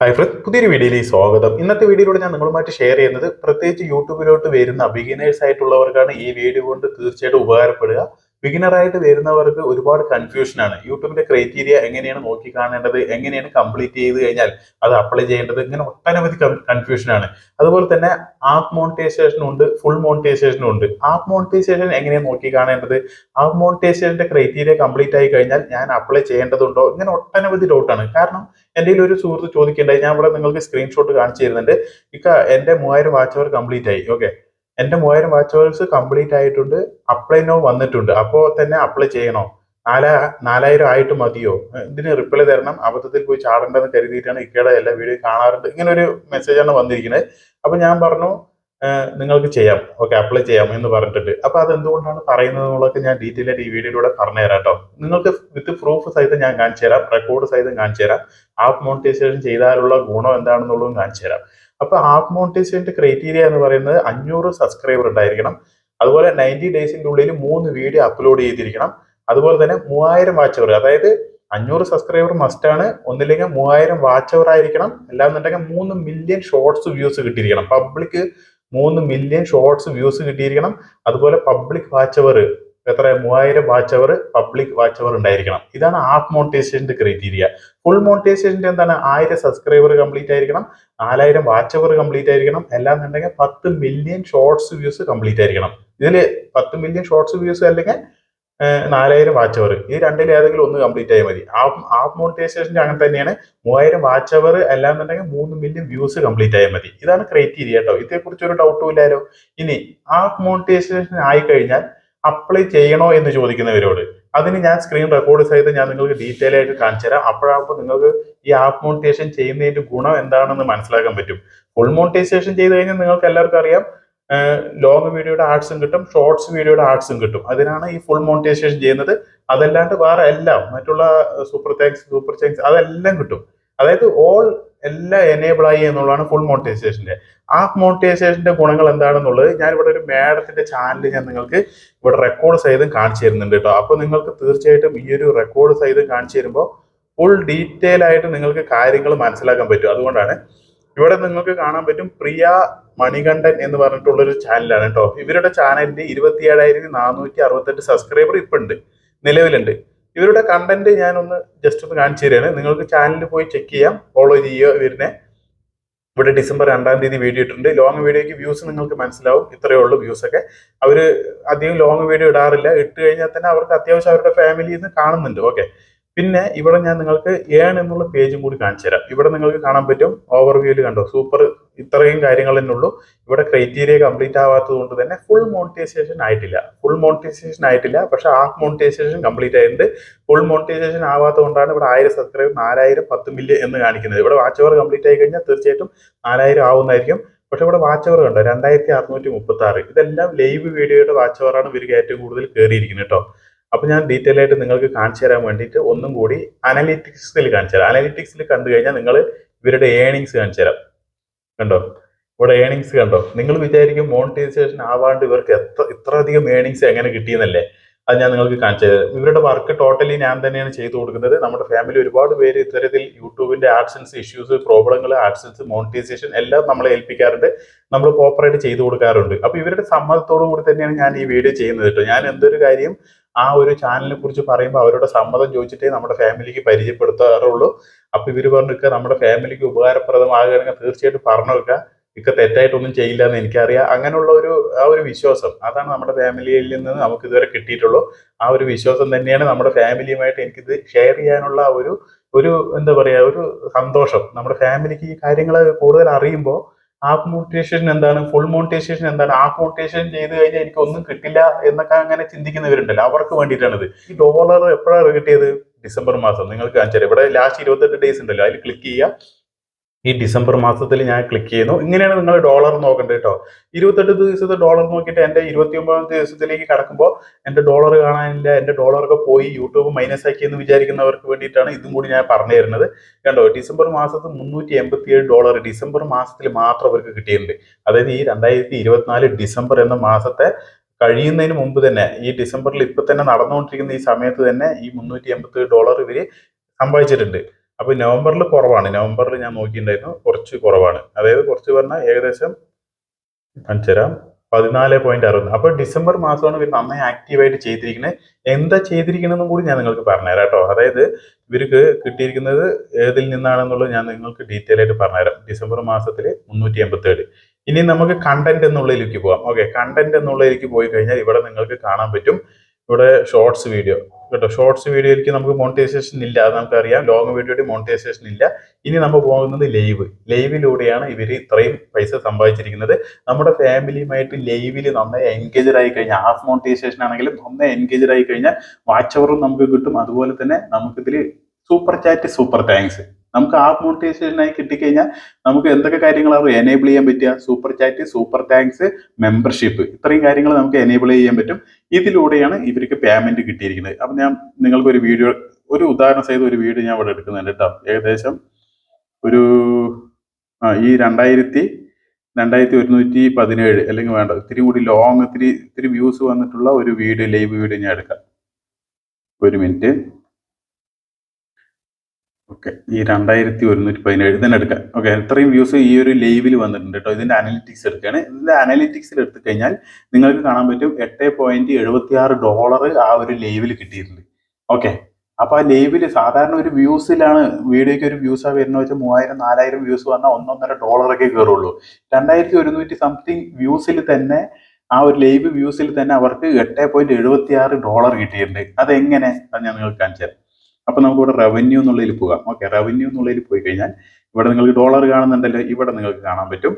Hi front പുതിയൊരു വീഡിയോയിലേക്ക് സ്വാഗതം. ഇന്നത്തെ വീഡിയോയിലൂടെ ഞാൻ നിങ്ങളുമായിട്ട് ഷെയർ ചെയ്യുന്നത് പ്രത്യേകിച്ച് യൂട്യൂബിലോട്ട് വരുന്ന ബിഗിനേഴ്സ് ആയിട്ടുള്ളവർക്കാണ് ഈ വീഡിയോ കൊണ്ട് തീർച്ചയായിട്ടും ഉപകാരപ്പെടുക. ബിഗിനർ ആയിട്ട് വരുന്നവർക്ക് ഒരുപാട് കൺഫ്യൂഷനാണ് യൂട്യൂബിന്റെ ക്രൈറ്റീരിയ എങ്ങനെയാണ് നോക്കി കാണേണ്ടത് എങ്ങനെയാണ് കംപ്ലീറ്റ് ചെയ്ത് കഴിഞ്ഞാൽ അത് അപ്ലൈ ചെയ്യേണ്ടത് ഇങ്ങനെ ഒട്ടനവധി കൺഫ്യൂഷനാണ് അതുപോലെ തന്നെ ആപ്പ് മോണിറ്റൈസേഷനും ഉണ്ട് ഫുൾ മോണിറ്റൈസേഷനും ഉണ്ട്. ആപ്പ് മോണിറ്റൈസേഷൻ എങ്ങനെയാണ് നോക്കി കാണേണ്ടത് ആപ്പ് മോണിറ്റൈസേഷന്റെ ക്രൈറ്റീരിയ കംപ്ലീറ്റ് ആയി കഴിഞ്ഞാൽ ഞാൻ അപ്ലൈ ചെയ്യേണ്ടതുണ്ടോ? ഇങ്ങനെ ഒട്ടനവധി ഡൗട്ടാണ് കാരണം എന്റെ ഒരു സുഹൃത്ത് ചോദിക്കേണ്ടായി ഞാൻ ഇവിടെ നിങ്ങൾക്ക് സ്ക്രീൻഷോട്ട് കാണിച്ചു തരുന്നുണ്ട്. ഇക്ക എന്റെ മൂവായിരം അവർ കംപ്ലീറ്റ് ആയി. ഓക്കെ എന്റെ മൂവായിരം വാച്ച് അവേഴ്സ് കംപ്ലീറ്റ് ആയിട്ടുണ്ട് അപ്ലൈ നോ വന്നിട്ടുണ്ട്. അപ്പോൾ തന്നെ അപ്ലൈ ചെയ്യണോ? നാലാ നാലായിരം ആയിട്ട് മതിയോ? ഇതിന് റിപ്ലൈ തരണം. അബദ്ധത്തിൽ പോയി ചാടേണ്ടെന്ന് കരുതിയിട്ടാണ് ഇക്കയുടെ എല്ലാ വീഡിയോ കാണാറുണ്ട്. ഇങ്ങനെ ഒരു മെസ്സേജാണ് വന്നിരിക്കുന്നത്. അപ്പൊ ഞാൻ പറഞ്ഞു നിങ്ങൾക്ക് ചെയ്യാം. ഓക്കെ അപ്ലൈ ചെയ്യാം എന്ന് പറഞ്ഞിട്ടുണ്ട്. അപ്പൊ അത് എന്തുകൊണ്ടാണ് പറയുന്നത് എന്നുള്ളതൊക്കെ ഞാൻ ഡീറ്റെയിൽ ആയിട്ട് ഈ വീഡിയോയിലൂടെ പറഞ്ഞു തരാം കേട്ടോ. നിങ്ങൾക്ക് വിത്ത് പ്രൂഫ് സഹിതം ഞാൻ കാണിച്ചു തരാം റെക്കോർഡ് സഹിതം കാണിച്ചു തരാം ആപ്പ് മോണിറ്റൈസേഷൻ ചെയ്താലുള്ള ഗുണം എന്താണെന്നുള്ളതും കാണിച്ചു തരാം അപ്പൊ ആപ്പ് മോണിറ്റൈസേഷന്റെ ക്രൈറ്റീരിയ എന്ന് പറയുന്നത് അഞ്ഞൂറ് സബ്സ്ക്രൈബർ ഉണ്ടായിരിക്കണം. അതുപോലെ നയന്റി ഡേയ്സിന്റെ ഉള്ളിൽ മൂന്ന് വീഡിയോ അപ്ലോഡ് ചെയ്തിരിക്കണം. അതുപോലെ തന്നെ മൂവായിരം വാച്ച് അവർ അതായത് അഞ്ഞൂറ് സബ്സ്ക്രൈബർ മസ്റ്റ് ആണ്. ഒന്നില്ലെങ്കിൽ മൂവായിരം വാച്ച് അവർ ആയിരിക്കണം. അല്ലാന്നുണ്ടെങ്കിൽ മൂന്ന് മില്യൺ ഷോർട്സ് വ്യൂസ് കിട്ടിയിരിക്കണം. പബ്ലിക് മൂന്ന് മില്യൺ ഷോർട്സ് വ്യൂസ് കിട്ടിയിരിക്കണം. അതുപോലെ പബ്ലിക് വാച്ച് അവർ എത്ര? മൂവായിരം watch hour public watch hour ഉണ്ടായിരിക്കണം. ഇതാണ് ആപ്പ് മോണിറ്റൈസേഷന്റെ ക്രൈറ്റീരിയ ഫുൾ മോണിറ്റൈസേഷന്റെ എന്താണ്? ആയിരം സബ്സ്ക്രൈബർ കംപ്ലീറ്റ് ആയിരിക്കണം. നാലായിരം വാച്ച് അവർ കംപ്ലീറ്റ് ആയിരിക്കണം. എന്നുണ്ടെങ്കിൽ പത്ത് മില്യൺ ഷോർട്സ് വ്യൂസ് കംപ്ലീറ്റ് ആയിരിക്കണം. ഇതിൽ പത്ത് മില്യൺ ഷോർട്സ് വ്യൂസ് അല്ലെങ്കിൽ നാലായിരം വാച്ച് അവർ ഈ രണ്ടിൽ ഏതെങ്കിലും ഒന്ന് കംപ്ലീറ്റ് ആയാൽ മതി. ആപ്പ് ആപ്പ് മോണിറ്റൈസേഷന്റെ അങ്ങനെ തന്നെയാണ്. മൂവായിരം വാച്ച് അവർ അല്ലാന്നുണ്ടെങ്കിൽ മൂന്ന് മില്യൺ വ്യൂസ് കംപ്ലീറ്റ് ആയാൽ മതി. ഇതാണ് ക്രൈറ്റീരിയ കേട്ടോ ഇതേക്കുറിച്ച് ഒരു ഡൗട്ടും ഇല്ലാലോ. ഇനി ആപ്പ് മോണിറ്റൈസേഷൻ ആയി കഴിഞ്ഞാൽ അപ്ലൈ ചെയ്യണോ എന്ന് ചോദിക്കുന്നവരോട്. അതിന് ഞാൻ സ്ക്രീൻ റെക്കോർഡ് സഹിതം ഞാൻ നിങ്ങൾക്ക് ഡീറ്റെയിൽ ആയിട്ട് കാണിച്ചു തരാം. അപ്പോഴാകുമ്പോൾ നിങ്ങൾക്ക് ഈ ആപ്പ് മോണിറ്റൈസേഷൻ ചെയ്യുന്നതിന്റെ ഗുണം എന്താണെന്ന് മനസ്സിലാക്കാൻ പറ്റും. ഫുൾ മോണിറ്റൈസേഷൻ ചെയ്ത് കഴിഞ്ഞാൽ നിങ്ങൾക്ക് എല്ലാവർക്കും അറിയാം ലോങ് വീഡിയോയുടെ ആർട്സും കിട്ടും ഷോർട്സ് വീഡിയോയുടെ ആർട്സും കിട്ടും. അതിനാണ് ഈ ഫുൾ മോണിറ്റൈസേഷൻ ചെയ്യുന്നത്. അതല്ലാണ്ട് വേറെ എല്ലാം മറ്റുള്ള സൂപ്പർ താങ്ക്സ് സൂപ്പർ താങ്ക്സ് അതെല്ലാം കിട്ടും. അതായത് ഓൾ എല്ലാം എനേബിൾ ആയി എന്നുള്ളതാണ് ഫുൾ മോണിറ്റൈസേഷന്റെ ആ മോണിറ്റൈസേഷന്റെ ഗുണങ്ങൾ എന്താണെന്നുള്ളത് ഞാൻ ഒരു മാഡത്തിന്റെ ചാനൽ ഞാൻ നിങ്ങൾക്ക് ഇവിടെ റെക്കോർഡ് സഹിതം കാണിച്ചു തരുന്നുണ്ട് കേട്ടോ. അപ്പോൾ നിങ്ങൾക്ക് തീർച്ചയായിട്ടും ഈ ഒരു റെക്കോർഡ് സഹിതം കാണിച്ചു തരുമ്പോൾ ഫുൾ ഡീറ്റെയിൽ ആയിട്ട് നിങ്ങൾക്ക് കാര്യങ്ങൾ മനസ്സിലാക്കാൻ പറ്റും. അതുകൊണ്ടാണ് ഇവിടെ നിങ്ങൾക്ക് കാണാൻ പറ്റും പ്രിയ മണികണ്ഠൻ എന്ന് പറഞ്ഞിട്ടുള്ള ഒരു ചാനലാണ് കേട്ടോ. ഇവരുടെ ചാനലിന്റെ ഇരുപത്തി ഏഴായിരത്തി നാനൂറ്റി അറുപത്തെട്ട് സബ്സ്ക്രൈബർ ഇപ്പം ഉണ്ട് നിലവിലുണ്ട്. ഇവരുടെ കണ്ടന്റ് ഞാനൊന്ന് ജസ്റ്റ് ഒന്ന് കാണിച്ചു തരികയാണ് നിങ്ങൾക്ക് ചാനലിൽ പോയി ചെക്ക് ചെയ്യാം ഫോളോ ചെയ്യുക ഇവരിനെ. ഇവിടെ ഡിസംബർ രണ്ടാം തീയതി വീഡിയോ ഇട്ടിട്ടുണ്ട്. ലോങ് വീഡിയോയ്ക്ക് വ്യൂസ് നിങ്ങൾക്ക് മനസ്സിലാവും. ഇത്രയേ ഉള്ളൂ വ്യൂസ് ഒക്കെ. അവർ അധികം ലോങ് വീഡിയോ ഇടാറില്ല. ഇട്ട് കഴിഞ്ഞാൽ തന്നെ അവർക്ക് അത്യാവശ്യം അവരുടെ ഫാമിലിയിൽ നിന്ന് കാണുന്നുണ്ട്. ഓക്കെ പിന്നെ ഇവിടെ ഞാൻ നിങ്ങൾക്ക് ഏൺ എന്നുള്ള പേജും കൂടി കാണിച്ചു തരാം. ഇവിടെ നിങ്ങൾക്ക് കാണാൻ പറ്റും ഓവർവ്യൂൽ കണ്ടോ? സൂപ്പർ ഇത്രയും കാര്യങ്ങൾ ഉള്ളൂ. ഇവിടെ ക്രൈറ്റീരിയ കംപ്ലീറ്റ് ആവാത്തത് കൊണ്ട് തന്നെ ഫുൾ മോണിറ്റൈസേഷൻ ആയിട്ടില്ല. ഫുൾ മോണിറ്റൈസേഷൻ ആയിട്ടില്ല. പക്ഷെ ഹാഫ് മോണിറ്റൈസേഷൻ കംപ്ലീറ്റ് ആയിട്ടുണ്ട്. ഫുൾ മോണിറ്റൈസേഷൻ ആവാത്തത് കൊണ്ടാണ് ഇവിടെ ആയിരം സബ്സ്ക്രൈബ് നാലായിരം പത്ത് മില്യൺ എന്ന് കാണിക്കുന്നത്. ഇവിടെ വാച്ച് ഓവർ കംപ്ലീറ്റ് ആയി കഴിഞ്ഞാൽ തീർച്ചയായിട്ടും നാലായിരം ആവുന്നതായിരിക്കും. പക്ഷെ ഇവിടെ വാച്ച് അവർ കണ്ടോ? രണ്ടായിരത്തി അറുന്നൂറ്റി മുപ്പത്തി ആറ് ഇതെല്ലാം ലൈവ് വീഡിയോയുടെ വാച്ച് അവറാണ് ഇവർക്ക് ഏറ്റവും കൂടുതൽ കയറിയിരിക്കുന്നത് കേട്ടോ. അപ്പൊ ഞാൻ ഡീറ്റെയിൽ ആയിട്ട് നിങ്ങൾക്ക് കാണിച്ചു തരാൻ വേണ്ടിയിട്ട് ഒന്നും കൂടി അനലിറ്റിക്സിൽ കാണിച്ചു തരാം. അനലിറ്റിക്സിൽ കണ്ടു കഴിഞ്ഞാൽ നിങ്ങൾ ഇവരുടെ ഏണിങ്സ് കാണിച്ചു തരാം. കണ്ടോ? ഇവിടെ ഏണിങ്സ് കണ്ടോ? നിങ്ങൾ വിചാരിക്കും മോണിറ്റൈസേഷൻ ആവാണ്ട് ഇവർക്ക് എത്ര ഇത്ര അധികം ഏണിങ്സ് എങ്ങനെ കിട്ടിയെന്നല്ലേ? അത് ഞാൻ നിങ്ങൾക്ക് കാണിച്ചു തരാം. ഇവരുടെ വർക്ക് ടോട്ടലി ഞാൻ തന്നെയാണ് ചെയ്തു കൊടുക്കുന്നത്. നമ്മുടെ ഫാമിലി ഒരുപാട് പേര് ഇത്തരത്തിൽ യൂട്യൂബിന്റെ ആഡ്സൻസ് ഇഷ്യൂസ് പ്രോബ്ലങ്ങൾ ആഡ്സൻസ് മോണിറ്റൈസേഷൻ എല്ലാം നമ്മളെ ഏൽപ്പിക്കാറുണ്ട്. നമ്മൾ കോപ്പറേറ്റ് ചെയ്തു കൊടുക്കാറുണ്ട്. അപ്പൊ ഇവരുടെ സമ്മതത്തോടു കൂടി തന്നെയാണ് ഞാൻ ഈ വീഡിയോ ചെയ്യുന്നത് കേട്ടോ. ഞാൻ എന്തൊരു കാര്യം ആ ഒരു ചാനലിനെ കുറിച്ച് പറയുമ്പോൾ അവരുടെ സമ്മതം ചോദിച്ചിട്ടേ നമ്മുടെ ഫാമിലിക്ക് പരിചയപ്പെടുത്താറുള്ളൂ. അപ്പൊ ഇവർ പറഞ്ഞു "ഇക്ക, നമ്മുടെ ഫാമിലിക്ക് ഉപകാരപ്രദമാകുകയാണെങ്കിൽ തീർച്ചയായിട്ടും പറഞ്ഞു വെക്കുക ഇക്ക തെറ്റായിട്ടൊന്നും ചെയ്യില്ല എന്ന് എനിക്കറിയാം. അങ്ങനെയുള്ള ഒരു ആ ഒരു വിശ്വാസം അതാണ് നമ്മുടെ ഫാമിലിയിൽ നിന്ന് നമുക്ക് ഇതുവരെ കിട്ടിയിട്ടുള്ളൂ. ആ ഒരു വിശ്വാസം തന്നെയാണ് നമ്മുടെ ഫാമിലിയുമായിട്ട് എനിക്കിത് ഷെയർ ചെയ്യാനുള്ള ഒരു ഒരു എന്താ പറയാ ഒരു സന്തോഷം. നമ്മുടെ ഫാമിലിക്ക് ഈ കാര്യങ്ങൾ കൂടുതൽ അറിയുമ്പോൾ ആപ്പ് മോണിറ്റൈസേഷൻ എന്താണ്? ഫുൾ മോണിറ്റൈസേഷൻ എന്താണ്? ആപ്പ് മോണിറ്റൈസേഷൻ ചെയ്ത് കഴിഞ്ഞാൽ എനിക്ക് ഒന്നും കിട്ടില്ല എന്നൊക്കെ അങ്ങനെ ചിന്തിക്കുന്നവരുണ്ടല്ലോ. അവർക്ക് വേണ്ടിയിട്ടാണിത്. ഈ ഡോളർ എപ്പോഴാണ് കിട്ടിയത് ഡിസംബർ മാസം. നിങ്ങൾക്ക് കാണിച്ചാൽ ഇവിടെ ലാസ്റ്റ് ഇരുപത്തെട്ട് ഡേയ്സ് ഉണ്ടല്ലോ. അതിൽ ക്ലിക്ക് ചെയ്യുക. ഈ ഡിസംബർ മാസത്തിൽ ഞാൻ ക്ലിക്ക് ചെയ്യുന്നു. ഇങ്ങനെയാണ് നിങ്ങൾ ഡോളർ നോക്കേണ്ടത് കേട്ടോ. ഇരുപത്തെട്ട് ദിവസത്തെ ഡോളർ നോക്കിയിട്ട് എന്റെ ഇരുപത്തി ഒമ്പതാമത്തെ ദിവസത്തിലേക്ക് കടക്കുമ്പോൾ എന്റെ ഡോളർ കാണാനില്ല എന്റെ ഡോളറൊക്കെ പോയി യൂട്യൂബ് മൈനസ് ആക്കി എന്ന് വിചാരിക്കുന്നവർക്ക് വേണ്ടിയിട്ടാണ് ഇതും കൂടി ഞാൻ പറഞ്ഞു തരുന്നത്. കണ്ടോ ഡിസംബർ മാസത്തിൽ മുന്നൂറ്റി എൺപത്തി ഏഴ് ഡോളർ ഡിസംബർ മാസത്തിൽ മാത്രം അവർക്ക് കിട്ടിയിട്ടുണ്ട്. അതായത് ഈ രണ്ടായിരത്തി ഇരുപത്തിനാല് ഡിസംബർ എന്ന മാസത്തെ കഴിയുന്നതിന് മുമ്പ് തന്നെ ഈ ഡിസംബറിൽ ഇപ്പൊ തന്നെ നടന്നുകൊണ്ടിരിക്കുന്ന ഈ സമയത്ത് തന്നെ ഈ മുന്നൂറ്റി എൺപത്തി ഡോളർ ഇവർ സമ്പാദിച്ചിട്ടുണ്ട്. അപ്പൊ നവംബറിൽ കുറവാണ്. നവംബറിൽ ഞാൻ നോക്കിയിട്ടുണ്ടായിരുന്നു കുറച്ച് കുറവാണ്. അതായത് കുറച്ച് പറഞ്ഞാൽ ഏകദേശം കാണിച്ചുതരാം പതിനാല് പോയിന്റ് അറുപത് അപ്പൊ ഡിസംബർ മാസമാണ് ഇവർ നന്നായി ആക്റ്റീവായിട്ട് ചെയ്തിരിക്കുന്നത് എന്താ ചെയ്തിരിക്കണമെന്നും കൂടി ഞാൻ നിങ്ങൾക്ക് പറഞ്ഞുതരാം കേട്ടോ. അതായത് ഇവർക്ക് കിട്ടിയിരിക്കുന്നത് ഏതിൽ നിന്നാണെന്നുള്ളത് ഞാൻ നിങ്ങൾക്ക് ഡീറ്റെയിൽ ആയിട്ട് പറഞ്ഞുതരാം. ഡിസംബർ മാസത്തിൽ മുന്നൂറ്റി എൺപത്തി ഏഴ് ഇനി നമുക്ക് കണ്ടന്റ് എന്നുള്ളതിലേക്ക് പോകാം ഓക്കെ കണ്ടന്റ് എന്നുള്ളതിലേക്ക് പോയി കഴിഞ്ഞാൽ ഇവിടെ നിങ്ങൾക്ക് കാണാൻ പറ്റും. ഇവിടെ ഷോർട്സ് വീഡിയോ കേട്ടോ ഷോർട്സ് വീഡിയോയിലേക്ക് നമുക്ക് മോണിറ്റൈസേഷൻ ഇല്ല അത് നമുക്കറിയാം. ലോങ് വീഡിയോയുടെ മോണിറ്റൈസേഷൻ ഇല്ല. ഇനി നമ്മൾ പോകുന്നത് ലൈവ്. ലൈവിലൂടെയാണ് ഇവർ ഇത്രയും പൈസ സമ്പാദിച്ചിരിക്കുന്നത്. നമ്മുടെ ഫാമിലിയുമായിട്ട് ലൈവിൽ നന്നായി എൻഗേജഡ് ആയി കഴിഞ്ഞാൽ ഹാഫ് മോണിറ്റൈസേഷൻ ആണെങ്കിലും നന്നായി എൻഗേജഡ് ആയി കഴിഞ്ഞാൽ വാച്ച് അവറും നമുക്ക് കിട്ടും. അതുപോലെ തന്നെ നമുക്കിതിൽ സൂപ്പർ ചാറ്റ് സൂപ്പർ താങ്ക്സ് നമുക്ക് ആപ്പ് മോണിറ്റൈസേഷനായി കിട്ടിക്കഴിഞ്ഞാൽ നമുക്ക് എന്തൊക്കെ കാര്യങ്ങളാണ് എനേബിൾ ചെയ്യാൻ പറ്റുക super chat super thanks membership ഇത്രയും കാര്യങ്ങൾ നമുക്ക് എനേബിൾ ചെയ്യാൻ പറ്റും. ഇതിലൂടെയാണ് ഇവർക്ക് പേയ്മെന്റ് കിട്ടിയിരിക്കുന്നത്. അപ്പം ഞാൻ നിങ്ങൾക്ക് ഒരു വീഡിയോ ഒരു ഉദാഹരണ സഹിതം ഒരു വീഡിയോ ഞാൻ ഇവിടെ എടുക്കുന്നുണ്ട് കേട്ടോ. ഏകദേശം ഒരു ഈ രണ്ടായിരത്തി രണ്ടായിരത്തി ഒരുന്നൂറ്റി പതിനേഴ് അല്ലെങ്കിൽ വേണ്ട ഇത്തിരി കൂടി ലോങ് ഇത്തിരി ഇത്തിരി വ്യൂസ് വന്നിട്ടുള്ള ഒരു വീഡിയോ ലൈവ് വീഡിയോ ഞാൻ എടുക്കാം. ഒരു മിനിറ്റ് ഓക്കെ ഈ രണ്ടായിരത്തി ഒരുന്നൂറ്റി പതിനേഴ് തന്നെ എടുക്കാം. ഓക്കെ ഇത്രയും വ്യൂസ് ഈ ഒരു ലൈവിൽ വന്നിട്ടുണ്ട് കേട്ടോ ഇതിന്റെ അനലിറ്റിക്സ് എടുക്കുകയാണ് ഇതിന്റെ അനലിറ്റിക്സിൽ എടുത്തു കഴിഞ്ഞാൽ നിങ്ങൾക്ക് കാണാൻ പറ്റും എട്ട് പോയിന്റ് എഴുപത്തി ആറ് ഡോളർ ആ ഒരു ലൈവിൽ കിട്ടിയിട്ടുണ്ട്. ഓക്കെ അപ്പൊ ആ ലൈവിൽ സാധാരണ ഒരു വ്യൂസിലാണ് വീഡിയോയ്ക്ക് ഒരു വ്യൂസ് വരുന്ന വെച്ചാൽ മൂവായിരം നാലായിരം വ്യൂസ് വന്നാൽ ഒന്നൊന്നര ഡോളറൊക്കെ കയറുള്ളൂ രണ്ടായിരത്തി ഒരുന്നൂറ്റി സംതിങ് വ്യൂസിൽ തന്നെ ആ ഒരു ലൈവ് വ്യൂസിൽ തന്നെ അവർക്ക് എട്ട് പോയിന്റ് എഴുപത്തി ആറ് ഡോളർ കിട്ടിയിട്ടുണ്ട്. അതെങ്ങനെ? അത് ഞാൻ നിങ്ങൾക്ക് കാണിച്ചു തരാം അപ്പൊ നമുക്ക് ഇവിടെ റവന്യൂ എന്നുള്ളതിൽ പോകാം. ഓക്കെ റവന്യൂ എന്നുള്ളതിൽ പോയി കഴിഞ്ഞാൽ ഇവിടെ നിങ്ങൾക്ക് ഡോളർ കാണുന്നുണ്ടല്ലോ ഇവിടെ നിങ്ങൾക്ക് കാണാൻ പറ്റും.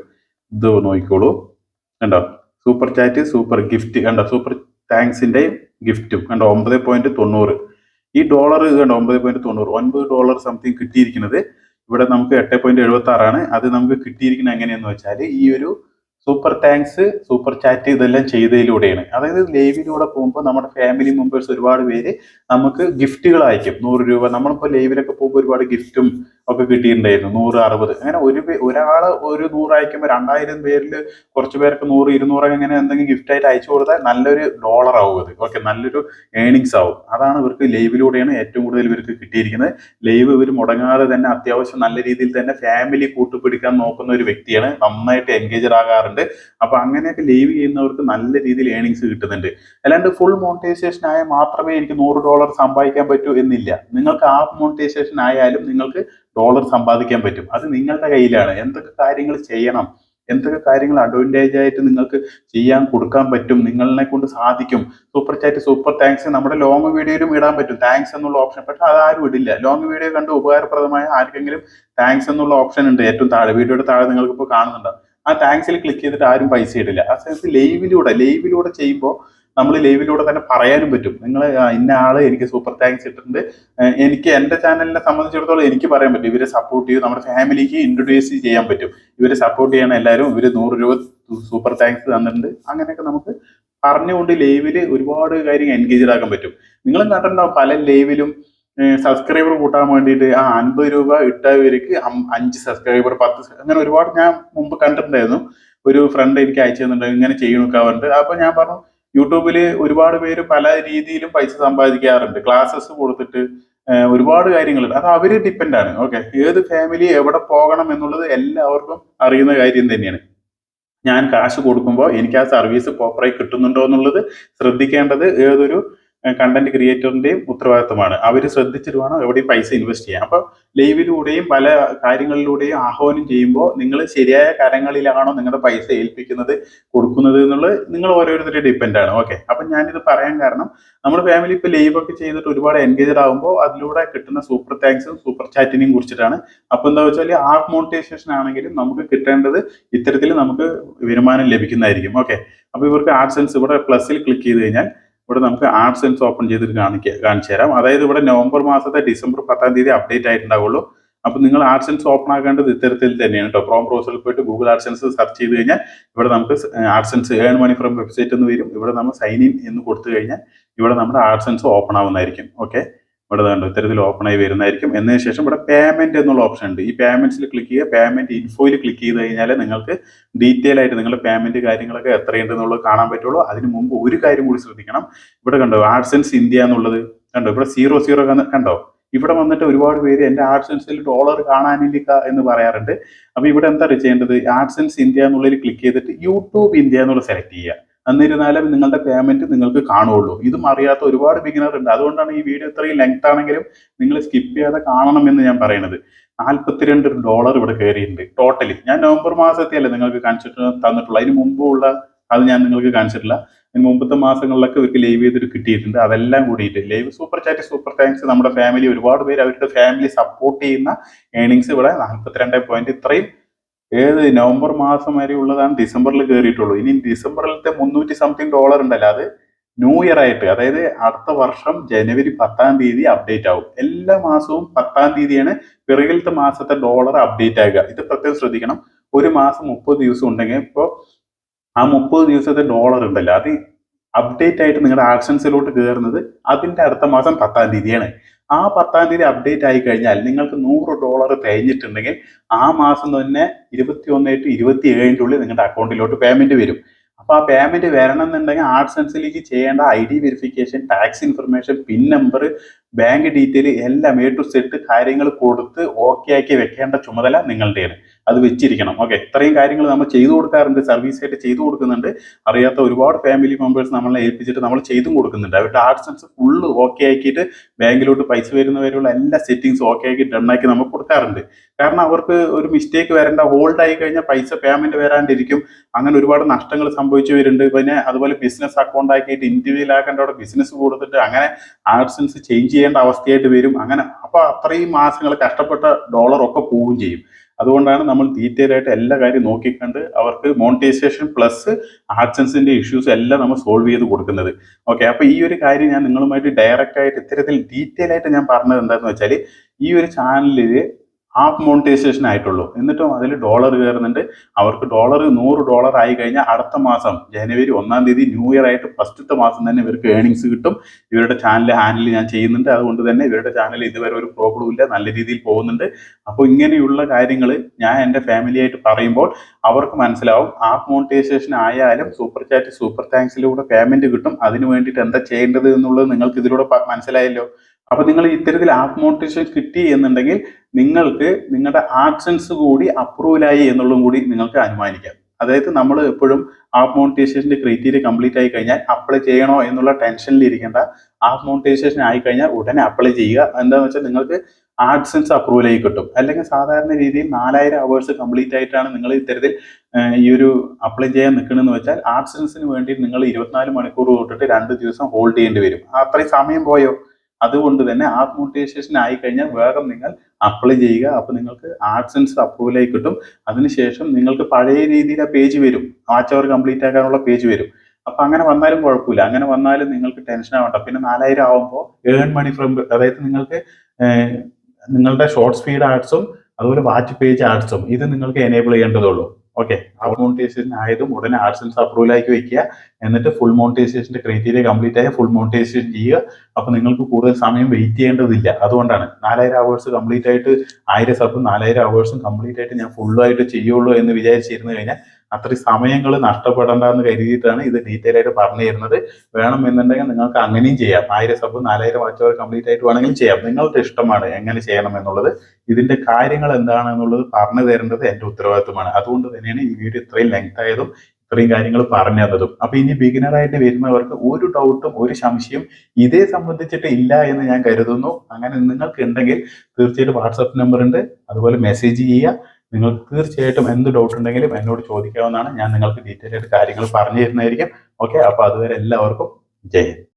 ഇത് നോക്കിക്കോളൂ. കണ്ടോ? സൂപ്പർ ചാറ്റ് സൂപ്പർ ഗിഫ്റ്റ് കണ്ടോ? സൂപ്പർ താങ്ക്സിന്റെ ഗിഫ്റ്റും കണ്ടോ? ഒമ്പത് പോയിന്റ് തൊണ്ണൂറ്. ഈ ഡോളർ കണ്ടോ? ഒമ്പത് പോയിന്റ് തൊണ്ണൂറ്. ഒൻപത് ഡോളർ സംതിങ് കിട്ടിയിരിക്കുന്നത് ഇവിടെ നമുക്ക് എട്ട് പോയിന്റ് എഴുപത്തി ആറാണ് അത് നമുക്ക് കിട്ടിയിരിക്കുന്നത് എങ്ങനെയെന്ന് വെച്ചാൽ ഈ ഒരു സൂപ്പർ താങ്ക്സ് സൂപ്പർ ചാറ്റ് ഇതെല്ലാം ചെയ്തതിലൂടെയാണ്. അതായത് ലൈവിലൂടെ പോകുമ്പോൾ നമ്മുടെ ഫാമിലി മെമ്പേഴ്സ് ഒരുപാട് പേര് നമുക്ക് ഗിഫ്റ്റുകൾ അയക്കും നൂറ് രൂപ. നമ്മളിപ്പോൾ ലൈവിലൊക്കെ പോകുമ്പോൾ ഒരുപാട് ഗിഫ്റ്റും ഒക്കെ കിട്ടിയിട്ടുണ്ടായിരുന്നു. നൂറ് അറുപത്. അങ്ങനെ ഒരു ഒരാൾ ഒരു നൂറ് അയക്കുമ്പോൾ രണ്ടായിരം പേരിൽ കുറച്ച് പേർക്ക് നൂറ് ഇരുന്നൂറ് അങ്ങനെ എന്തെങ്കിലും ഗിഫ്റ്റ് ആയിട്ട് അയച്ചു കൊടുത്താൽ നല്ലൊരു ഡോളർ ആവും അത്. ഓക്കെ നല്ലൊരു ഏണിങ്സ് ആവും. അതാണ് ഇവർക്ക് ലൈവിലൂടെയാണ് ഏറ്റവും കൂടുതൽ ഇവർക്ക് കിട്ടിയിരിക്കുന്നത്. ലൈവ് ഇവർ മുടങ്ങാതെ തന്നെ അത്യാവശ്യം നല്ല രീതിയിൽ തന്നെ ഫാമിലി കൂട്ടുപിടിക്കാൻ നോക്കുന്ന ഒരു വ്യക്തിയാണ്. നന്നായിട്ട് എൻഗേജഡ് ആകാറുണ്ട്. അപ്പൊ അങ്ങനെയൊക്കെ ലൈവ് ചെയ്യുന്നവർക്ക് നല്ല രീതിയിൽ ഏണിങ്സ് കിട്ടുന്നുണ്ട്. അല്ലാണ്ട് ഫുൾ മോണിറ്റൈസേഷൻ ആയ മാത്രമേ എനിക്ക് നൂറ് ഡോളർ സമ്പാദിക്കാൻ പറ്റൂ എന്നില്ല. നിങ്ങൾക്ക് ആ മോണിറ്റൈസേഷൻ ആയാലും നിങ്ങൾക്ക് ഡോളർ സമ്പാദിക്കാൻ പറ്റും. അത് നിങ്ങളുടെ കയ്യിലാണ്. എന്തൊക്കെ കാര്യങ്ങൾ ചെയ്യണം? എന്തൊക്കെ കാര്യങ്ങൾ അഡ്വാന്റേജ് ആയിട്ട് നിങ്ങൾക്ക് ചെയ്യാൻ കൊടുക്കാൻ പറ്റും? നിങ്ങളെ കൊണ്ട് സാധിക്കും. സൂപ്പർ ചാറ്റ് സൂപ്പർ താങ്ക്സ് നമ്മുടെ ലോങ് വീഡിയോയിലും ഇടാൻ പറ്റും. താങ്ക്സ് എന്നുള്ള ഓപ്ഷൻ പക്ഷെ അത് ആരും ഇടില്ല. ലോങ് വീഡിയോ കണ്ട് ഉപകാരപ്രദമായ ആർക്കെങ്കിലും താങ്ക്സ് എന്നുള്ള ഓപ്ഷൻ ഉണ്ട്. ഏറ്റവും താഴെ വീഡിയോയുടെ താഴെ നിങ്ങൾക്ക് ഇപ്പോൾ കാണുന്നുണ്ട്. ആ താങ്ക്സിൽ ക്ലിക്ക് ചെയ്തിട്ട് ആരും പൈസ ഇടില്ല. ആ സമയത്ത് ലൈവിലൂടെ ലൈവിലൂടെ ചെയ്യുമ്പോൾ നമ്മൾ ലൈവിലൂടെ തന്നെ പറയാനും പറ്റും. നിങ്ങൾ ഇന്ന ആൾ എനിക്ക് സൂപ്പർ താങ്ക്സ് ഇട്ടിട്ടുണ്ട്. എനിക്ക് എന്റെ ചാനലിനെ സംബന്ധിച്ചിടത്തോളം എനിക്ക് പറയാൻ പറ്റും. ഇവരെ സപ്പോർട്ട് ചെയ്യും നമ്മുടെ ഫാമിലിക്ക് ഇൻട്രൊഡ്യൂസ് ചെയ്യാൻ പറ്റും. ഇവരെ സപ്പോർട്ട് ചെയ്യണ എല്ലാവരും ഇവർ നൂറ് രൂപ സൂപ്പർ താങ്ക്സ് തന്നിട്ടുണ്ട്. അങ്ങനെയൊക്കെ നമുക്ക് പറഞ്ഞുകൊണ്ട് ലൈവിൽ ഒരുപാട് കാര്യങ്ങൾ എൻഗേജ്ഡ് ആക്കാൻ പറ്റും. നിങ്ങളും കണ്ടിട്ടുണ്ടാവും പല ലൈവിലും സബ്സ്ക്രൈബർ കൂട്ടാൻ വേണ്ടിയിട്ട് ആ അൻപത് രൂപ ഇട്ടവർക്ക് അഞ്ച് സബ്സ്ക്രൈബർ പത്ത് അങ്ങനെ ഒരുപാട് ഞാൻ മുമ്പ് കണ്ടിട്ടുണ്ടായിരുന്നു. ഒരു ഫ്രണ്ട് എനിക്ക് അയച്ചു തന്നിട്ടുണ്ട് ഇങ്ങനെ ചെയ്യണമൊക്കെ പറഞ്ഞിട്ട്. അപ്പൊ ഞാൻ പറഞ്ഞു യൂട്യൂബിൽ ഒരുപാട് പേര് പല രീതിയിലും പൈസ സമ്പാദിക്കാറുണ്ട്. ക്ലാസ്സസ് കൊടുത്തിട്ട് ഒരുപാട് കാര്യങ്ങളുണ്ട്. അത് അവർ ഡിപ്പെൻഡ് ആണ്. ഓക്കെ ഏത് ഫാമിലി എവിടെ പോകണം എന്നുള്ളത് എല്ലാവർക്കും അറിയുന്ന കാര്യം തന്നെയാണ്. ഞാൻ കാശ് കൊടുക്കുമ്പോൾ എനിക്ക് ആ സർവീസ് പ്രോപ്പറായി കിട്ടുന്നുണ്ടോ എന്നുള്ളത് ശ്രദ്ധിക്കേണ്ടത് ഏതൊരു കണ്ടന്റ് ക്രിയേറ്ററിന്റെയും ഉത്തരവാദിത്വമാണ്. അവർ ശ്രദ്ധിച്ചിട്ട് വേണം എവിടെയും പൈസ ഇൻവെസ്റ്റ് ചെയ്യാൻ. അപ്പൊ ലൈവിലൂടെയും പല കാര്യങ്ങളിലൂടെയും ആഹ്വാനം ചെയ്യുമ്പോൾ നിങ്ങൾ ശരിയായ കാര്യങ്ങളിലാണോ നിങ്ങളുടെ പൈസ ഏൽപ്പിക്കുന്നത് കൊടുക്കുന്നത് എന്നുള്ളത് നിങ്ങൾ ഓരോരുത്തരുടെ ഡിപ്പെൻഡ് ആണ്. ഓക്കെ അപ്പൊ ഞാനിത് പറയാൻ കാരണം നമ്മൾ ഫാമിലി ഇപ്പൊ ലൈവ് ഒക്കെ ചെയ്തിട്ട് ഒരുപാട് എൻഗേജഡ് ആകുമ്പോൾ അതിലൂടെ കിട്ടുന്ന സൂപ്പർ താങ്ക്സും സൂപ്പർ ചാറ്റിനെയും കുറിച്ചിട്ടാണ്. അപ്പൊ എന്താ വെച്ചാൽ ആ മോണിറ്റൈസേഷൻ ആണെങ്കിലും നമുക്ക് കിട്ടേണ്ടത് ഇത്തരത്തിൽ നമുക്ക് വരുമാനം ലഭിക്കുന്നതായിരിക്കും. ഓക്കെ അപ്പൊ ഇവർക്ക് ആഡ്സെൻസ് ഇവിടെ പ്ലസിൽ ക്ലിക്ക് ചെയ്ത് കഴിഞ്ഞാൽ ഇവിടെ നമുക്ക് ആഡ്സെൻസ് ഓപ്പൺ ചെയ്തിട്ട് കാണിക്ക കാണിച്ചു തരാം. അതായത് ഇവിടെ നവംബർ മാസത്തെ ഡിസംബർ പത്താം തീയതി അപ്ഡേറ്റ് ആയിട്ടുണ്ടാവുള്ളൂ. അപ്പൊ നിങ്ങൾ ആഡ്സെൻസ് ഓപ്പൺ ആക്കേണ്ടത് ഇത്തരത്തിൽ തന്നെയാണ് കേട്ടോ. ക്രോം ബ്രൗസറിൽ പോയിട്ട് ഗൂഗിൾ ആഡ്സെൻസ് സെർച്ച് ചെയ്ത് കഴിഞ്ഞാൽ ഇവിടെ നമുക്ക് AdSense earn money from website എന്ന് വരും. ഇവിടെ നമ്മൾ സൈൻ ഇൻ എന്ന് കൊടുത്തു കഴിഞ്ഞാൽ ഇവിടെ നമ്മുടെ ആഡ്സെൻസ് ഓപ്പൺ ആവുന്നതായിരിക്കും. ഓക്കെ ഇവിടെ കണ്ടു ഇത്തരത്തിൽ ഓപ്പൺ ആയി വരുന്നതായിരിക്കും. എന്നതിന് ശേഷം ഇവിടെ പേയ്മെന്റ് എന്നുള്ള ഓപ്ഷൻ ഉണ്ട്. ഈ പേയ്മെന്റ്സിൽ ക്ലിക്ക് ചെയ്യുക പേയ്മെന്റ് ഇൻഫോയിൽ ക്ലിക്ക് ചെയ്ത് കഴിഞ്ഞാൽ നിങ്ങൾക്ക് ഡീറ്റെയിൽ ആയിട്ട് നിങ്ങളുടെ പേയ്മെന്റ് കാര്യങ്ങളൊക്കെ എത്രയുണ്ട് എന്നുള്ളത് കാണാൻ പറ്റുള്ളൂ. അതിന് മുമ്പ് ഒരു കാര്യം കൂടി ശ്രദ്ധിക്കണം. ഇവിടെ കണ്ടോ ആഡ്സൻസ് ഇന്ത്യ എന്നുള്ളത്. കണ്ടോ ഇവിടെ സീറോ സീറോ കണ്ടോ? ഇവിടെ വന്നിട്ട് ഒരുപാട് പേര് എന്റെ ആഡ്സൻസിൽ ഡോളർ കാണാനില്ല എന്ന് പറയാറുണ്ട്. അപ്പോൾ ഇവിടെ എന്താ ചെയ്യേണ്ടത്? ആഡ്സൻസ് ഇന്ത്യ എന്നുള്ളതിൽ ക്ലിക്ക് ചെയ്തിട്ട് യൂട്യൂബ് ഇന്ത്യ എന്നുള്ളത് സെലക്ട് ചെയ്യുക. എന്നിരുന്നാലും നിങ്ങളുടെ പേയ്മെന്റ് നിങ്ങൾക്ക് കാണുള്ളൂ ഇതും അറിയാത്ത ഒരുപാട് ബിഗിനർ ഉണ്ട്. അതുകൊണ്ടാണ് ഈ വീഡിയോ ഇത്രയും ലെങ്ത് ആണെങ്കിലും നിങ്ങൾ സ്കിപ്പ് ചെയ്യാതെ കാണണം എന്ന് ഞാൻ പറയുന്നത്. നാൽപ്പത്തിരണ്ട് ഡോളർ ഇവിടെ കയറിയിട്ടുണ്ട്. ടോട്ടലി ഞാൻ നവംബർ മാസത്തെയല്ലേ നിങ്ങൾക്ക് കാണിച്ചിട്ട് തന്നിട്ടുള്ളൂ. അതിന് മുമ്പുള്ള അത് ഞാൻ നിങ്ങൾക്ക് കാണിച്ചിട്ടില്ല. അതിന് മുമ്പത്തെ മാസങ്ങളിലൊക്കെ ഇവർക്ക് ലൈവ് ചെയ്തിട്ട് കിട്ടിയിട്ടുണ്ട്. അതെല്ലാം കൂടിയിട്ട്. Live super chat super thanks നമ്മുടെ ഫാമിലി ഒരുപാട് പേര് അവരുടെ ഫാമിലി സപ്പോർട്ട് ചെയ്യുന്ന ഏണിങ്സ് ഇവിടെ നാൽപ്പത്തിരണ്ട് പോയിന്റ് ഇത്രയും ഏത് നവംബർ മാസം വരെ ഉള്ളതാണ് ഡിസംബറിൽ കയറിയിട്ടുള്ളൂ. ഇനി ഡിസംബറിലത്തെ മുന്നൂറ്റി സംതിങ് ഡോളർ ഉണ്ടല്ലോ അത് ന്യൂ ഇയർ ആയിട്ട് അതായത് അടുത്ത വർഷം ജനുവരി പത്താം തീയതി അപ്ഡേറ്റ് ആവും. എല്ലാ മാസവും പത്താം തീയതിയാണ് പിറകിലത്തെ മാസത്തെ ഡോളർ അപ്ഡേറ്റ് ആകുക. ഇത് പ്രത്യേകം ശ്രദ്ധിക്കണം. ഒരു മാസം മുപ്പത് ദിവസം ഉണ്ടെങ്കിൽ ഇപ്പോൾ ആ മുപ്പത് ദിവസത്തെ ഡോളർ ഉണ്ടല്ലോ അത് അപ്ഡേറ്റ് ആയിട്ട് നിങ്ങളുടെ ആക്ഷൻസിലോട്ട് കയറുന്നത് അതിന്റെ അടുത്ത മാസം പത്താം തീയതിയാണ്. ആ പത്താം തീയതി അപ്ഡേറ്റ് ആയി കഴിഞ്ഞാൽ നിങ്ങൾക്ക് നൂറ് ഡോളർ തേഞ്ഞിട്ടുണ്ടെങ്കിൽ ആ മാസം തന്നെ ഇരുപത്തി ഒന്ന് ടു ഇരുപത്തി ഏഴിന്റെ ഉള്ളിൽ നിങ്ങളുടെ അക്കൗണ്ടിലോട്ട് പേയ്മെന്റ് വരും. അപ്പോൾ ആ പേയ്മെന്റ് വരണം എന്നുണ്ടെങ്കിൽ ആർട്സ് സെൻസിലേക്ക് ചെയ്യേണ്ട I D verification tax information pin number bank detail എല്ലാം എ ടു സെറ്റ് കാര്യങ്ങൾ കൊടുത്ത് ഓക്കെ ആക്കി വെക്കേണ്ട ചുമതല നിങ്ങളുടെയാണ്. അത് വെച്ചിരിക്കണം. ഓക്കെ ഇത്രയും കാര്യങ്ങൾ നമ്മൾ ചെയ്തു കൊടുക്കാറുണ്ട്. സർവീസ് ആയിട്ട് ചെയ്തു കൊടുക്കുന്നുണ്ട്. അറിയാത്ത ഒരുപാട് ഫാമിലി മെമ്പേഴ്സ് നമ്മളെ ഏൽപ്പിച്ചിട്ട് നമ്മൾ ചെയ്തും കൊടുക്കുന്നുണ്ട്. അവരുടെ ആർട്ട് സെൻസ് ഫുള്ള് ഓക്കെ ആക്കിയിട്ട് ബാങ്കിലോട്ട് പൈസ വരുന്നവരെയുള്ള എല്ലാ സെറ്റിങ്സ് ഓക്കെ ആക്കി ഡണ്ണാക്കി നമ്മൾ കൊടുക്കാറുണ്ട്. കാരണം അവർക്ക് ഒരു മിസ്റ്റേക്ക് വരേണ്ട ഹോൾഡ് ആയി കഴിഞ്ഞാൽ പൈസ പേയ്മെന്റ് വരാണ്ടിരിക്കും. അങ്ങനെ ഒരുപാട് നഷ്ടങ്ങൾ സംഭവിച്ചു വരുന്നുണ്ട് പിന്നെ അതുപോലെ ബിസിനസ് അക്കൗണ്ട് ആക്കിയിട്ട് ഇൻഡിവിജ്വൽ ആക്കേണ്ട അവിടെ ബിസിനസ് കൊടുത്തിട്ട് അങ്ങനെ ആഡ്സൻസ് ചേഞ്ച് ചെയ്യേണ്ട അവസ്ഥയായിട്ട് വരും. അങ്ങനെ അപ്പൊ അത്രയും മാസങ്ങൾ കഷ്ടപ്പെട്ട ഡോളർ ഒക്കെ പോവുകയും ചെയ്യും. അതുകൊണ്ടാണ് നമ്മൾ ഡീറ്റെയിൽ ആയിട്ട് എല്ലാ കാര്യം നോക്കിക്കണ്ട് അവർക്ക് മോണിറ്റൈസേഷൻ പ്ലസ് ആഡ്സൻസിന്റെ ഇഷ്യൂസ് എല്ലാം നമ്മൾ സോൾവ് ചെയ്ത് കൊടുക്കുന്നത്. ഓക്കെ അപ്പൊ ഈ ഒരു കാര്യം ഞാൻ നിങ്ങളുമായിട്ട് ഡയറക്റ്റ് ആയിട്ട് ഇത്തരത്തിൽ ഡീറ്റെയിൽ ആയിട്ട് ഞാൻ പറഞ്ഞത് എന്താണെന്ന് വെച്ചാൽ ഈ ഒരു ചാനലിൽ ഹാഫ് മോണിറ്റൈസേഷൻ ആയിട്ടുള്ളൂ. എന്നിട്ടും അതിൽ ഡോളർ കയറുന്നുണ്ട്. അവർക്ക് ഡോളർ നൂറ് ഡോളർ ആയി കഴിഞ്ഞാൽ അടുത്ത മാസം ജനുവരി ഒന്നാം തീയതി ന്യൂ ഇയർ ആയിട്ട് ഫസ്റ്റത്തെ മാസം തന്നെ ഇവർക്ക് ഏണിങ്സ് കിട്ടും. ഇവരുടെ ചാനൽ ഹാൻഡിൽ ഞാൻ ചെയ്യുന്നുണ്ട്. അതുകൊണ്ട് തന്നെ ഇവരുടെ ചാനൽ ഇതുവരെ ഒരു പ്രോബ്ലം ഇല്ല. നല്ല രീതിയിൽ പോകുന്നുണ്ട്. അപ്പോൾ ഇങ്ങനെയുള്ള കാര്യങ്ങൾ ഞാൻ എന്റെ ഫാമിലിയായിട്ട് പറയുമ്പോൾ അവർക്ക് മനസ്സിലാവും. ആപ്പ് മോണിറ്റൈസേഷൻ ആയാലും സൂപ്പർ ചാറ്റ് സൂപ്പർ താങ്ക്സിലൂടെ പേയ്മെന്റ് കിട്ടും. അതിന് വേണ്ടിയിട്ട് എന്താ ചെയ്യേണ്ടത് എന്നുള്ളത് നിങ്ങൾക്ക് ഇതിലൂടെ മനസ്സിലായല്ലോ. അപ്പൊ നിങ്ങൾ ഇത്തരത്തിൽ ആപ്പ് മോണിറ്റൈസേഷൻ കിട്ടി എന്നുണ്ടെങ്കിൽ നിങ്ങൾക്ക് നിങ്ങളുടെ ആക്ഷൻസ് കൂടി അപ്രൂവലായി എന്നുള്ളതും കൂടി നിങ്ങൾക്ക് അനുമാനിക്കാം. അതായത് നമ്മൾ എപ്പോഴും ആപ്പ് മോണിറ്റൈസേഷന്റെ ക്രൈറ്റീരിയ കംപ്ലീറ്റ് ആയി കഴിഞ്ഞാൽ അപ്ലൈ ചെയ്യണോ എന്നുള്ള ടെൻഷനിൽ ഇരിക്കേണ്ട ആപ്പ് മോണിറ്റൈസേഷൻ ആയി കഴിഞ്ഞാൽ ഉടനെ അപ്ലൈ ചെയ്യുക. എന്താണെന്ന് വെച്ചാൽ നിങ്ങൾക്ക് ആഡ്സൻസ് അപ്രൂവലായി കിട്ടും. അല്ലെങ്കിൽ സാധാരണ രീതിയിൽ നാലായിരം അവേഴ്സ് കംപ്ലീറ്റ് ആയിട്ടാണ് നിങ്ങൾ ഇത്തരത്തിൽ ഈ ഒരു അപ്ലൈ ചെയ്യാൻ നിൽക്കണമെന്ന് വെച്ചാൽ ആഡ്സൻസിന് വേണ്ടി നിങ്ങൾ ഇരുപത്തിനാല് മണിക്കൂർ തൊട്ടിട്ട് രണ്ട് ദിവസം ഹോൾഡ് ചെയ്യേണ്ടി വരും. അത്രയും സമയം പോയോ? അതുകൊണ്ട് തന്നെ ആപ്പ് മോട്ടിവേഷൻ ആയി കഴിഞ്ഞാൽ വേഗം നിങ്ങൾ അപ്ലൈ ചെയ്യുക. അപ്പോൾ നിങ്ങൾക്ക് ആഡ്സൻസ് അപ്രൂവലായി കിട്ടും. അതിനുശേഷം നിങ്ങൾക്ക് പഴയ രീതിയിൽ ആ പേജ് വരും. വാച്ച് അവർ കംപ്ലീറ്റ് ആക്കാനുള്ള പേജ് വരും. അപ്പൊ അങ്ങനെ വന്നാലും കുഴപ്പമില്ല. അങ്ങനെ വന്നാലും നിങ്ങൾക്ക് ടെൻഷൻ ആവണ്ട. പിന്നെ നാലായിരം ആവുമ്പോൾ ഏൺ മണി ഫ്രം അതായത് നിങ്ങൾക്ക് നിങ്ങളുടെ ഷോർട്ട് സ്പീഡ് ആഡ്സും അതുപോലെ വാച്ച് പേജ് ആഡ്സും ഇത് നിങ്ങൾക്ക് എനേബിൾ ചെയ്യേണ്ടതുള്ളൂ ഓക്കെ ആ മോണിറ്റൈസേഷൻ ആയതും ഉടനെ ആഡ്സൻസ് അപ്രൂവൽ ആക്കി വെക്കുക. എന്നിട്ട് ഫുൾ മോണിറ്റൈസേഷന്റെ ക്രൈറ്റീരിയ കംപ്ലീറ്റ് ആയ ഫുൾ മോണിറ്റൈസേഷൻ ചെയ്യുക. അപ്പൊ നിങ്ങൾക്ക് കൂടുതൽ സമയം വെയിറ്റ് ചെയ്യേണ്ടതില്ല. അതുകൊണ്ടാണ് നാലായിരം അവേഴ്സ് കംപ്ലീറ്റ് ആയിട്ട് ആയിരം സബും നാലായിരം അവേഴ്സും കംപ്ലീറ്റ് ആയിട്ട് ഞാൻ ഫുള്ളായിട്ട് ചെയ്യുള്ളൂ എന്ന് വിചാരിച്ചിരുന്നു കഴിഞ്ഞാൽ അത്രയും സമയങ്ങൾ നഷ്ടപ്പെടേണ്ട എന്ന് കരുതിയിട്ടാണ് ഇത് ഡീറ്റെയിൽ ആയിട്ട് പറഞ്ഞു തരുന്നത് വേണമെന്നുണ്ടെങ്കിൽ നിങ്ങൾക്ക് അങ്ങനെയും ചെയ്യാം. ആയിരം സബ് നാലായിരം വാച്ച് അവർ കംപ്ലീറ്റ് ആയിട്ട് വേണമെങ്കിലും ചെയ്യാം. നിങ്ങൾക്ക് ഇഷ്ടമാണ് എങ്ങനെ ചെയ്യണം എന്നുള്ളത്. ഇതിന്റെ കാര്യങ്ങൾ എന്താണെന്നുള്ളത് പറഞ്ഞു തരേണ്ടത് എന്റെ ഉത്തരവാദിത്വമാണ്. അതുകൊണ്ട് തന്നെയാണ് ഈ വീഡിയോ ഇത്രയും ലെങ്ത് ആയതും ഇത്രയും കാര്യങ്ങൾ പറഞ്ഞു തന്നതും. അപ്പൊ ഇനി ബിഗിനർ ആയിട്ട് വരുന്നവർക്ക് ഒരു ഡൗട്ടും ഒരു സംശയം ഇതേ സംബന്ധിച്ചിട്ട് ഇല്ല എന്ന് ഞാൻ കരുതുന്നു. അങ്ങനെ നിങ്ങൾക്ക് ഉണ്ടെങ്കിൽ തീർച്ചയായിട്ടും വാട്സപ്പ് നമ്പർ ഉണ്ട്. അതുപോലെ മെസ്സേജ് ചെയ്യുക. നിങ്ങൾക്ക് തീർച്ചയായിട്ടും എന്ത് ഡൗട്ട് ഉണ്ടെങ്കിലും എന്നോട് ചോദിക്കാവുന്നതാണ്. ഞാൻ നിങ്ങൾക്ക് ഡീറ്റെയിൽ ആയിട്ട് കാര്യങ്ങൾ പറഞ്ഞു തരുന്നതായിരിക്കും. ഓക്കെ അപ്പൊ അതുവരെ എല്ലാവർക്കും ജയ്